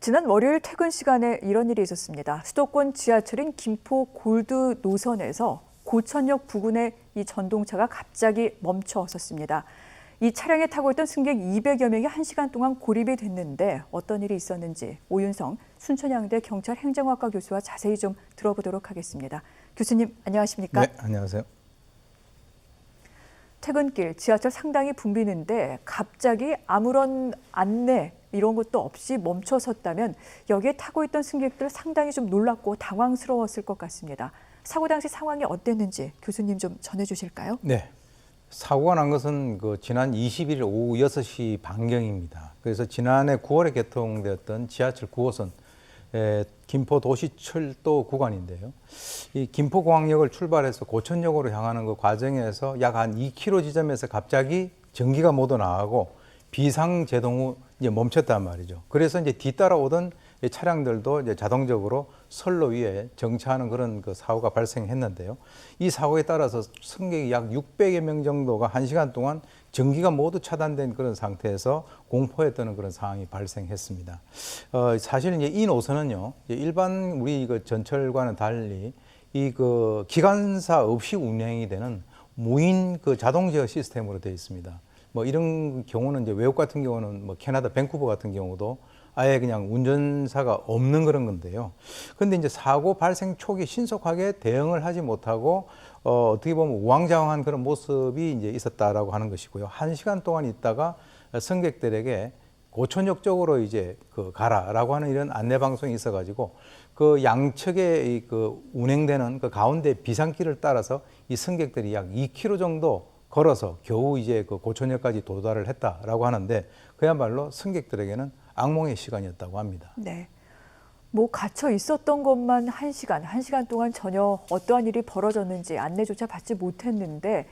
지난 월요일 퇴근 시간에 이런 일이 있었습니다. 수도권 지하철인 김포 골드 노선에서 고천역 부근에 이 전동차가 갑자기 멈춰섰습니다. 이 차량에 타고 있던 승객 200여 명이 1시간 동안 고립이 됐는데 어떤 일이 있었는지 오윤성 순천향대 경찰 행정학과 교수와 자세히 좀 들어보도록 하겠습니다. 교수님 안녕하십니까? 네, 안녕하세요. 퇴근길 지하철 상당히 붐비는데 갑자기 아무런 안내 이런 것도 없이 멈춰섰다면 여기에 타고 있던 승객들 상당히 좀 놀랐고 당황스러웠을 것 같습니다. 사고 당시 상황이 어땠는지 교수님 좀 전해주실까요? 네. 사고가 난 것은 그 지난 21일 오후 6시 반경입니다. 그래서 지난해 9월에 개통되었던 지하철 9호선 에, 김포 도시철도 구간인데요. 이 김포공항역을 출발해서 고천역으로 향하는 그 과정에서 약 한 2km 지점에서 갑자기 전기가 모두 나가고 비상 제동 후 이제 멈췄단 말이죠. 그래서 이제 뒤따라 오던 이 차량들도 이제 자동적으로 선로 위에 정차하는 그런 그 사고가 발생했는데요. 이 사고에 따라서 승객이 약 600여 명 정도가 1시간 동안 전기가 모두 차단된 그런 상태에서 공포에 떠는 그런 상황이 발생했습니다. 어, 사실 이제 이 노선은요, 일반 우리 그 전철과는 달리 이 그 기관사 없이 운행이 되는 무인 그 자동 제어 시스템으로 되어 있습니다. 뭐 이런 경우는 이제 외국 같은 경우는 뭐 캐나다 밴쿠버 같은 경우도 아예 그냥 운전사가 없는 그런 건데요. 근데 이제 사고 발생 초기 신속하게 대응을 하지 못하고 어, 어떻게 보면 우왕좌왕한 그런 모습이 이제 있었다라고 하는 것이고요. 한 시간 동안 있다가 승객들에게 고천역 쪽으로 이제 그 가라라고 하는 이런 안내 방송이 있어가지고 그 양측에 이그 운행되는 그 가운데 비상길을 따라서 이 승객들이 약 2km 정도 걸어서 겨우 이제 그 고천역까지 도달을 했다라고 하는데 그야말로 승객들에게는 악몽의 시간이었다고 합니다. 네. 뭐 갇혀 있었던 것만 한 시간 한 시간 동안 전혀 어떠한 일이 벌어졌는지 안내조차 받지 못했는데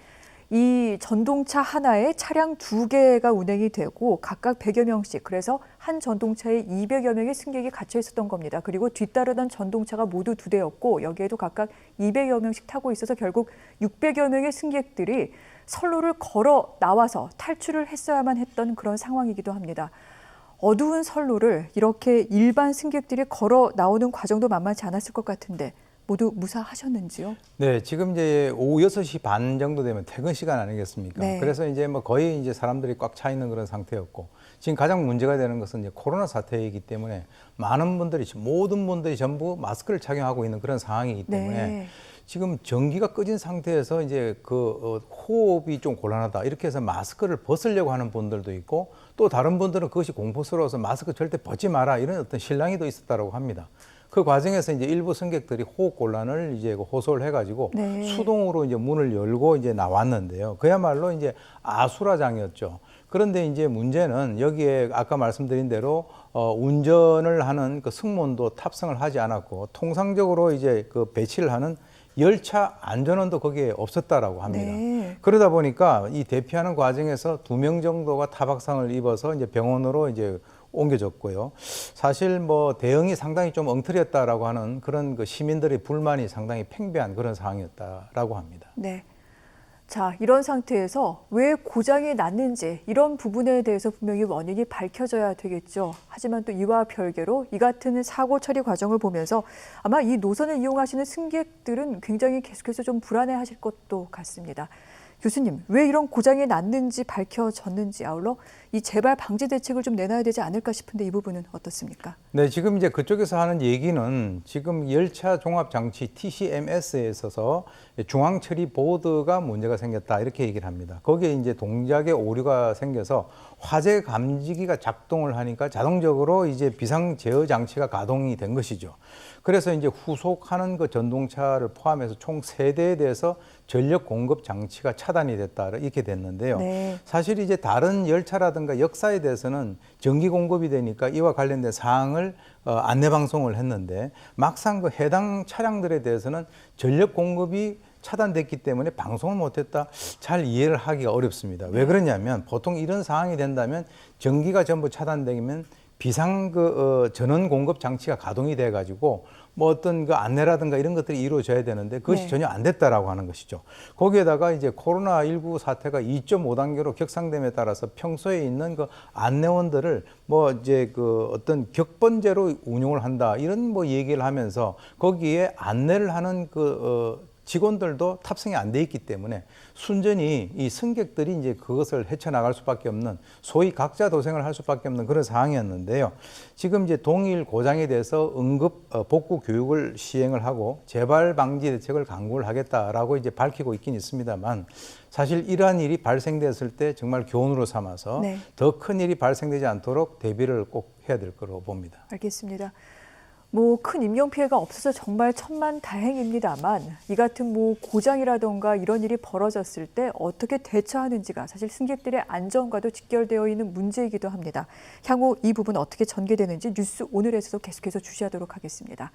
이 전동차 하나에 차량 두 개가 운행이 되고 각각 100여 명씩 그래서 한 전동차에 200여 명의 승객이 갇혀 있었던 겁니다. 그리고 뒤따르던 전동차가 모두 두 대였고 여기에도 각각 200여 명씩 타고 있어서 결국 600여 명의 승객들이 선로를 걸어 나와서 탈출을 했어야만 했던 그런 상황이기도 합니다. 어두운 선로를 이렇게 일반 승객들이 걸어 나오는 과정도 만만치 않았을 것 같은데 모두 무사하셨는지요? 네, 지금 이제 오후 6시 반 정도 되면 퇴근 시간 아니겠습니까? 네. 그래서 이제 뭐 거의 이제 사람들이 꽉 차 있는 그런 상태였고 지금 가장 문제가 되는 것은 이제 코로나 사태이기 때문에 많은 분들이 모든 분들이 전부 마스크를 착용하고 있는 그런 상황이기 때문에 네. 지금 전기가 꺼진 상태에서 이제 그 어, 호흡이 좀 곤란하다 이렇게 해서 마스크를 벗으려고 하는 분들도 있고 또 다른 분들은 그것이 공포스러워서 마스크 절대 벗지 마라 이런 어떤 실랑이도 있었다라고 합니다. 그 과정에서 이제 일부 승객들이 호흡 곤란을 이제 그 호소를 해가지고 네. 수동으로 이제 문을 열고 이제 나왔는데요. 그야말로 이제 아수라장이었죠. 그런데 이제 문제는 여기에 아까 말씀드린 대로 어, 운전을 하는 그 승무원도 탑승을 하지 않았고 통상적으로 이제 그 배치를 하는 열차 안전원도 거기에 없었다라고 합니다. 네. 그러다 보니까 이 대피하는 과정에서 두 명 정도가 타박상을 입어서 이제 병원으로 이제 옮겨졌고요. 사실 뭐 대응이 상당히 좀 엉터리였다라고 하는 그런 그 시민들의 불만이 상당히 팽배한 그런 상황이었다라고 합니다. 네. 자, 이런 상태에서 왜 고장이 났는지 이런 부분에 대해서 분명히 원인이 밝혀져야 되겠죠. 하지만 또 이와 별개로 이 같은 사고 처리 과정을 보면서 아마 이 노선을 이용하시는 승객들은 굉장히 계속해서 좀 불안해 하실 것도 같습니다. 교수님, 왜 이런 고장이 났는지 밝혀졌는지 아울러 이 재발 방지 대책을 좀 내놔야 되지 않을까 싶은데 이 부분은 어떻습니까? 네, 지금 이제 그쪽에서 하는 얘기는 지금 열차 종합 장치 TCMS에 있어서 중앙 처리 보드가 문제가 생겼다 이렇게 얘기를 합니다. 거기에 이제 동작에 오류가 생겨서 화재 감지기가 작동을 하니까 자동적으로 이제 비상 제어 장치가 가동이 된 것이죠. 그래서 이제 후속하는 그 전동차를 포함해서 총 세 대에 대해서 전력 공급 장치가 차단이 됐다 이렇게 됐는데요. 네. 사실 이제 다른 열차라든가 역사에 대해서는 전기 공급이 되니까 이와 관련된 사항을 어, 안내 방송을 했는데 막상 그 해당 차량들에 대해서는 전력 공급이 차단됐기 때문에 방송을 못했다 잘 이해를 하기가 어렵습니다. 왜 그러냐면 보통 이런 상황이 된다면 전기가 전부 차단되면 비상 그 어, 전원 공급 장치가 가동이 돼 가지고 뭐 어떤 그 안내라든가 이런 것들이 이루어져야 되는데 그것이 네. 전혀 안 됐다라고 하는 것이죠. 거기에다가 이제 코로나 19 사태가 2.5단계로 격상됨에 따라서 평소에 있는 그 안내원들을 뭐 이제 그 어떤 격번제로 운용을 한다 이런 뭐 얘기를 하면서 거기에 안내를 하는 그 어, 직원들도 탑승이 안 돼 있기 때문에 순전히 이 승객들이 이제 그것을 헤쳐나갈 수밖에 없는 소위 각자 도생을 할 수밖에 없는 그런 상황이었는데요. 지금 이제 동일 고장에 대해서 응급 어, 복구 교육을 시행을 하고 재발 방지 대책을 강구를 하겠다라고 이제 밝히고 있긴 있습니다만 사실 이러한 일이 발생됐을 때 정말 교훈으로 삼아서 네. 더큰 일이 발생되지 않도록 대비를 꼭 해야 될 거로 봅니다. 알겠습니다. 뭐 큰 인명 피해가 없어서 정말 천만 다행입니다만 이 같은 뭐 고장이라던가 이런 일이 벌어졌을 때 어떻게 대처하는지가 사실 승객들의 안전과도 직결되어 있는 문제이기도 합니다. 향후 이 부분 어떻게 전개되는지 뉴스 오늘에서도 계속해서 주시하도록 하겠습니다.